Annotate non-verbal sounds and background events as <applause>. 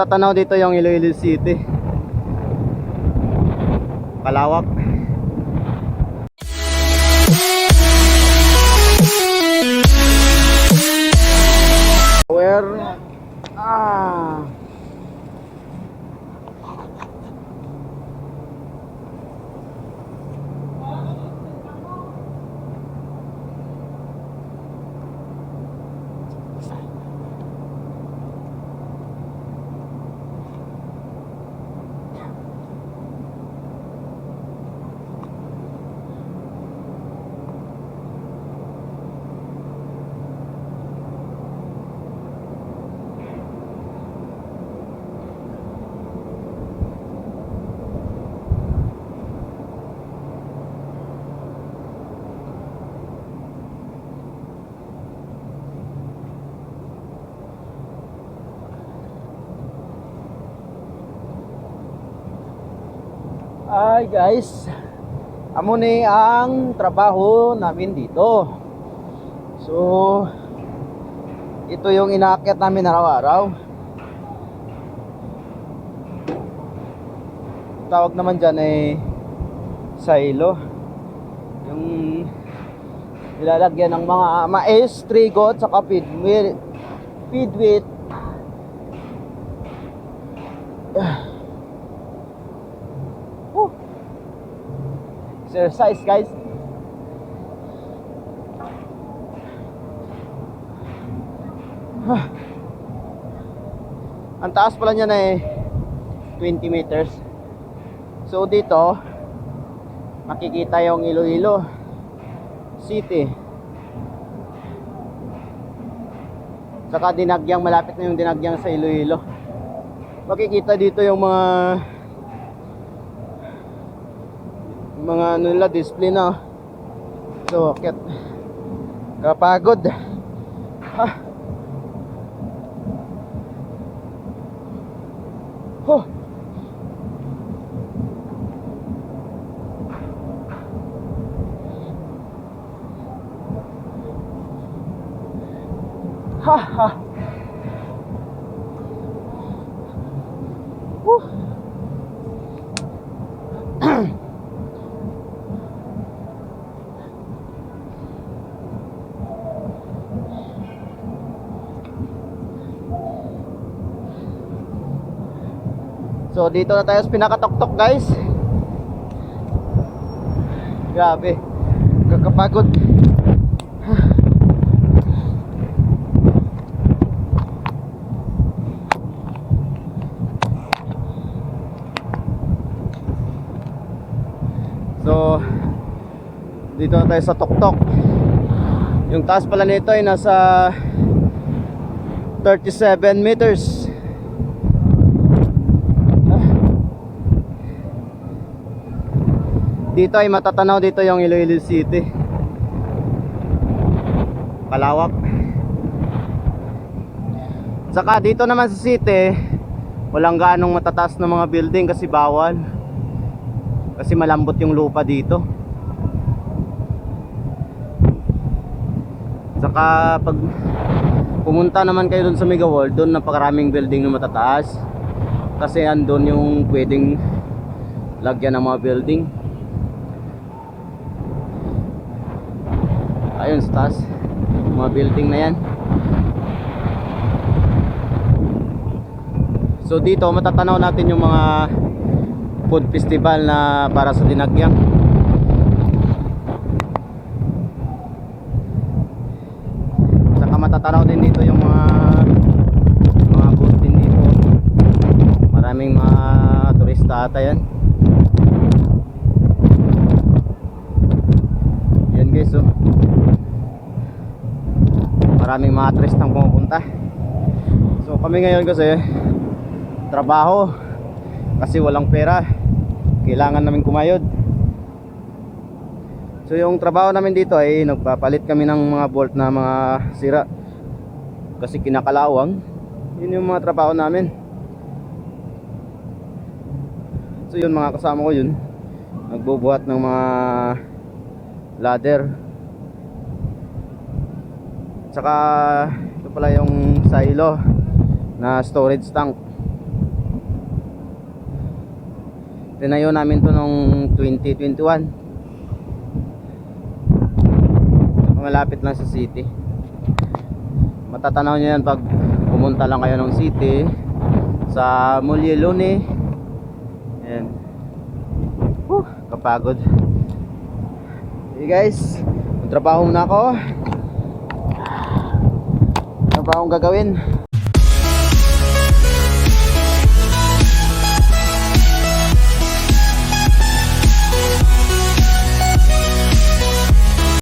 matatanaw dito yung Iloilo City. Kalawak. Ay guys, amo ni ang trabaho namin dito. So, ito yung inaakyat namin araw-araw. Tawag naman dyan ay silo. Yung nilalagyan ng mga mais, trigo at saka feedwit. Feedwit. Woo. Exercise guys. <sighs> Ang taas pala niya na eh 20 meters. So dito makikita yung Iloilo City. Saka dinagyang malapit na yung dinagyang sa Iloilo. Makikita dito yung mga mga ano nila display na. So, akit. Kapagod. Ha. Huh. Ha ha. Woo. So dito na tayo sa pinakatok-tok guys. Grabe. Kakapagod. So dito na tayo sa Toktok. Yung taas pala nito ay nasa 37 meters. Dito ay matatanaw dito yung Iloilo City. Kalawak. Saka dito naman sa city, walang gaanong matataas na mga building kasi bawal. Kasi malambot yung lupa dito. Saka pag pumunta naman kayo dun sa Mega World, doon napakaraming building na matataas. Kasi andun yung pwedeng lagyan ng mga building. Ayun sa taas. Mga building na yan. So dito matatanaw natin yung mga food festival na para sa dinagyang. Saka matatanaw din dito yung mga mga booth din dito. Maraming mga turista ata yan guys oh. Maraming mga turistang pumupunta. So kami ngayon kasi trabaho kasi walang pera. Kailangan namin kumayod. So yung trabaho namin dito ay nagpapalit kami ng mga bolt na mga sira. Kasi kinakalawang. Yun yung mga trabaho namin. So yun mga kasama ko yun. Nagbubuhat ng mga ladder. Tsaka ito pala yung silo na storage tank. Tinayo namin to nung 2021. Saka Malapit lang sa city. Matatanaw nyo yan pag pumunta lang kayo ng city sa Mulyelone. Ayan. Whew, kapagod. Hey guys, magtrabaho muna ako trabahong gagawin.